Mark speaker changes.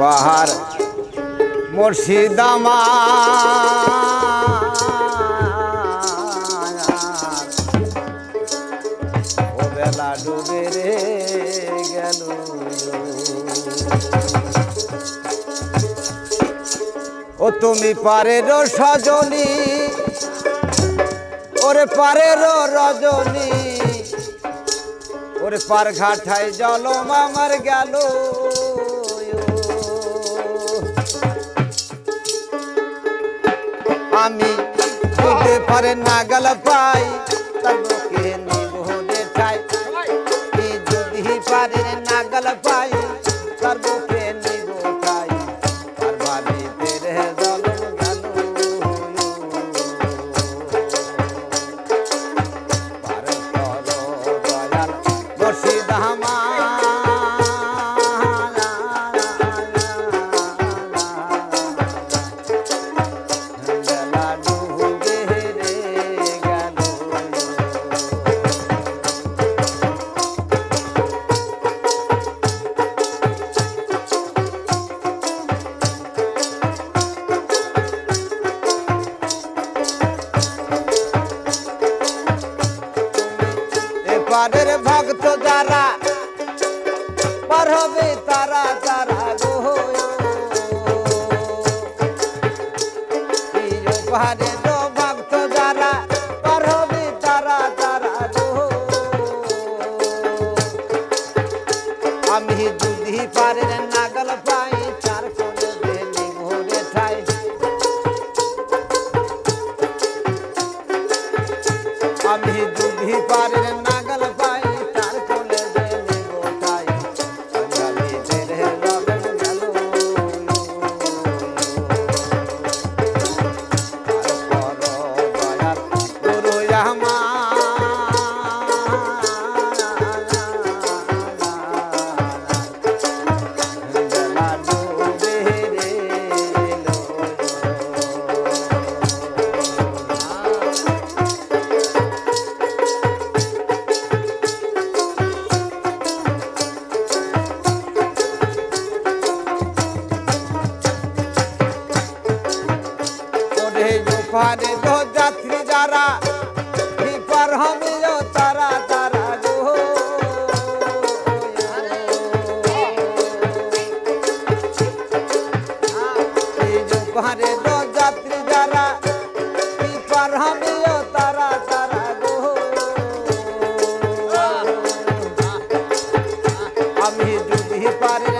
Speaker 1: পাহাড় মুর্শিদামা। ও বেলা ডুবে রে গেল। ও তুমি পারের সজনী, ওরে পারের রজনী, ওরে পার ঘাটায় জলম আমার গেল। আমি বুঝতে পারে নাগাল পাই তার বুকে নিবহনে ঠাই কি যদি পারে নাগাল পাই তার বুকে নিব ঠাই তার বাড়িতে রে জলম গেল পার করো দয়াল মুর্শিদ বেলা এপারের ভক্ত যারা পার হবে তারা তারা গো। পাহাড়ের ভক্ত যারা পার হবে তারা তারা গো। আমি যদি পারের নাগল পাই চার আমি যদি পারের নাগল ওরে ওপারে তো যাত্রী যারা বিপার হবে ও তারা তারা গো এই ওপারে তো যাত্রী যারা বিপার হবে ও তারা তারা গো আমি যদি পারের